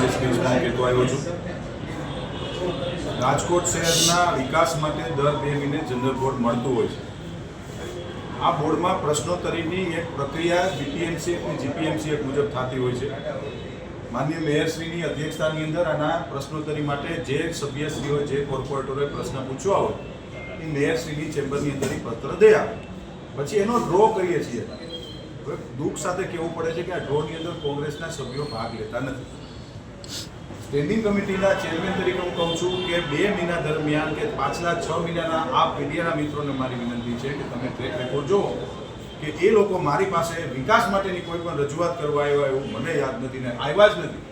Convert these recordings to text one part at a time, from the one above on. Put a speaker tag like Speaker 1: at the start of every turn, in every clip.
Speaker 1: રમેશ દેશમુખ કહેતો આવ્યો છું? રાજકોટ શહેરના વિકાસ માટે દર બે મહિને જનરલ બોર્ડ મળતું હોય છે. આ બોર્ડમાં પ્રશ્નોત્તરીની એક પ્રક્રિયા બીપીએમસી અને જીપીએમસી એક મુજબ થતી હોય છે. માન્ય મેયરશ્રીની અધ્યક્ષતાની અંદર આના પ્રશ્નોત્તરી માટે જે સભ્યશ્રીઓ, જે કોર્પોરેટરોએ પ્રશ્ન પૂછવા હોય, એ મેયરશ્રીની ચેમ્બરની અંદર પત્ર દે આપે. પછી એનો ડ્રો કરીએ છીએ. દુઃખ સાથે કહેવું પડે છે કે આ ડ્રોની અંદર કોંગ્રેસના સભ્યો ભાગ લેતા નથી. સ્ટેન્ડિંગ કમિટીના ચેરમેન તરીકે હું કહું છું કે બે મહિના દરમિયાન કે પાછલા છ મહિનાના આ મીડિયાના મિત્રોને મારી વિનંતી છે કે તમે ટ્રેક રેકોર્ડ જુઓ કે એ લોકો મારી પાસે વિકાસ માટેની કોઈ પણ રજૂઆત કરવા આવ્યા એવું મને યાદ નથી ને આવ્યા જ નથી.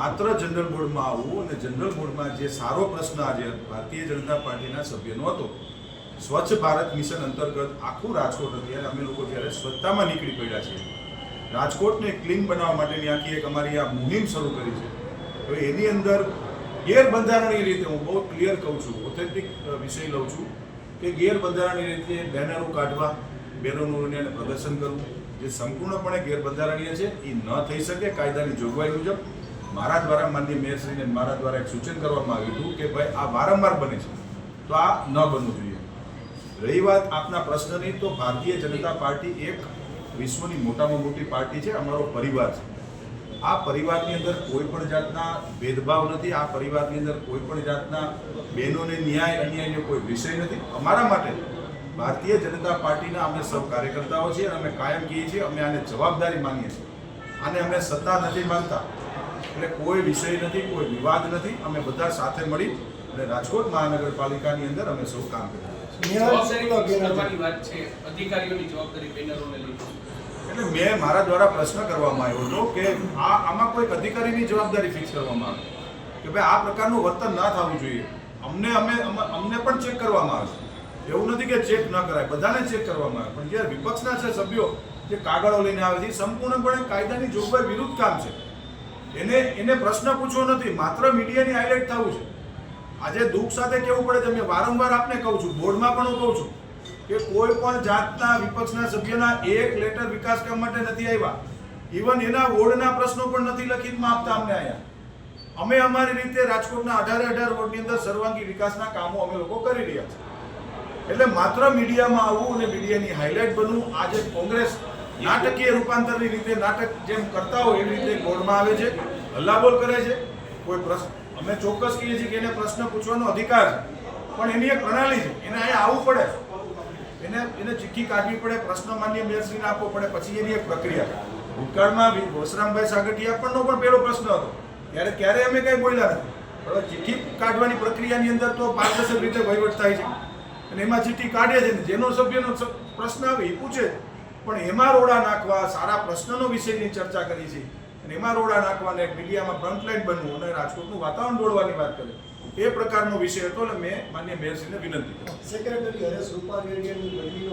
Speaker 1: માત્ર જનરલ બોર્ડમાં આવવું અને જનરલ બોર્ડમાં જે સારો પ્રશ્ન આજે ભારતીય જનતા પાર્ટીના સભ્યનો હતો, સ્વચ્છ ભારત મિશન અંતર્ગત આખું રાજકોટ અત્યારે અમે લોકો જ્યારે સ્વચ્છતામાં નીકળી પડ્યા છીએ. રાજકોટને ક્લીન બનાવવા માટેની આખી એક અમારી આ મુહિમ શરૂ કરી છે. હવે એની અંદર ગેરબંધારણીય રીતે હું બહુ ક્લિયર કહું છું ઓથેન્ટિક વિષય લઉં છું કે ગેરબંધારણીય રીતે બેનરો કાઢવા, બેનરોનું પ્રદર્શન કરવું, જે સંપૂર્ણપણે ગેરબંધારણીય છે, એ ન થઈ શકે. કાયદાની જોગવાઈ મુજબ મારા દ્વારા માનની મેયરશ્રીને મારા દ્વારા એક સૂચન કરવામાં આવ્યું હતું કે ભાઈ આ વારંવાર બને છે, તો આ ન બનવું જોઈએ. રહી વાત આપના પ્રશ્નની, તો ભારતીય જનતા પાર્ટી એક વિશ્વની મોટામાં મોટી પાર્ટી છે, અમારો પરિવાર છે. આ પરિવારની અંદર કોઈ પણ જાતના ભેદભાવ નથી આ પરિવારની અંદર કોઈ પણ જાતના બહેનોને ન્યાય અન્યાયનો કોઈ વિષય નથી. અમારા માટે ભારતીય જનતા પાર્ટીના અમે સૌ કાર્યકર્તાઓ છીએ અને અમે કાયમ કહીએ છીએ અમે આને જવાબદારી માનીએ છીએ. આને અમે સત્તા નથી માનતા. એટલે કોઈ વિષય નથી કોઈ વિવાદ નથી. અમે બધા સાથે મળી અને રાજકોટ મહાનગરપાલિકાની અંદર અમે સૌ કામ કરી છીએ.
Speaker 2: જવાબદારી વાત છે. અધિકારીઓની જવાબદારી બેનરોને લીધી
Speaker 1: એટલે મેં મારા દ્વારા પ્રશ્ન કરવામાં આવ્યો હતો કે આ આમાં કોઈક અધિકારીની જવાબદારી ફિક્સ કરવામાં આવે? કે ભાઈ આ પ્રકારનું વર્તન ના થવું જોઈએ. અમને અમે અમ- અમને પણ ચેક કરવામાં આવે એવું નથી કે ચેક ન કરાય, બધાને ચેક કરવામાં આવે. પણ જ્યારે વિપક્ષના છે સભ્યો, જે કાગળો લઈને આવે છે સંપૂર્ણપણે કાયદાની જોગવાઈ વિરુદ્ધ કામ છે. એને એને પ્રશ્ન પૂછવો નથી, માત્ર મીડિયાની હાઇલાઇટ થવું છે. આજે દુઃખ સાથે કહેવું પડે છે? મેં વારંવાર આપને કહું છું, બોર્ડમાં પણ હું કહું છું કે કોઈ પણ જાતના વિપક્ષના સભ્યના એક લેટર વિકાસ કામ માટે નથી આવ્યા. ઇવન એના વોર્ડના પ્રશ્નો પણ નથી લખિતમાં આપતા અમને અહીંયા. અમે અમારી રીતે રાજકોટના અઢારે અઢાર વોર્ડની અંદર સર્વાંગી વિકાસના કામો અમે લોકો કરી રહ્યા છીએ. એટલે માત્ર મીડિયામાં આવવું અને મીડિયાની હાઇલાઇટ બનવું, આજે કોંગ્રેસ નાટકીય રૂપાંતરની રીતે નાટક જેમ કરતા હોય એવી રીતે બોર્ડમાં આવે છે, હલ્લાબોલ કરે છે, કોઈ પ્રશ્ન અમે ચોક્કસ કહીએ છીએ કે એને પ્રશ્ન પૂછવાનો અધિકાર છે. પણ એની એક પ્રણાલી છે. એને અહીંયા આવવું પડે એને એને ચિઠ્ઠી કાઢવી પડે, પ્રશ્ન માન્ય મેયરશ્રીને આપવો પડે, પછી એની એક પ્રક્રિયા. ભૂતકાળમાં વસરામભાઈ સાગઠિયા પણનો પણ પહેલો પ્રશ્ન હતો. ત્યારે ક્યારે અમે કંઈ બોલ્યા નથી. હવે ચિઠ્ઠી કાઢવાની પ્રક્રિયાની અંદર તો પારદર્શક રીતે વહીવટ થાય છે. અને એમાં ચિઠ્ઠી કાઢે છે જેનો સભ્યનો પ્રશ્ન આવે એ પૂછે પણ એમાં રોડા નાખવા, સારા પ્રશ્નનો વિષયની ચર્ચા કરી છે. અને એમાં રોડા નાખવાને મીડિયામાં ફ્રન્ટલાઈન બનવું અને રાજકોટનું વાતાવરણ દોડવાની વાત કરે. એ પ્રકારનો વિષય હતો અને મેં માન્ય મેયરશ્રીને વિનંતી કરી.
Speaker 3: સેક્રેટરી હરેશ બદલીનો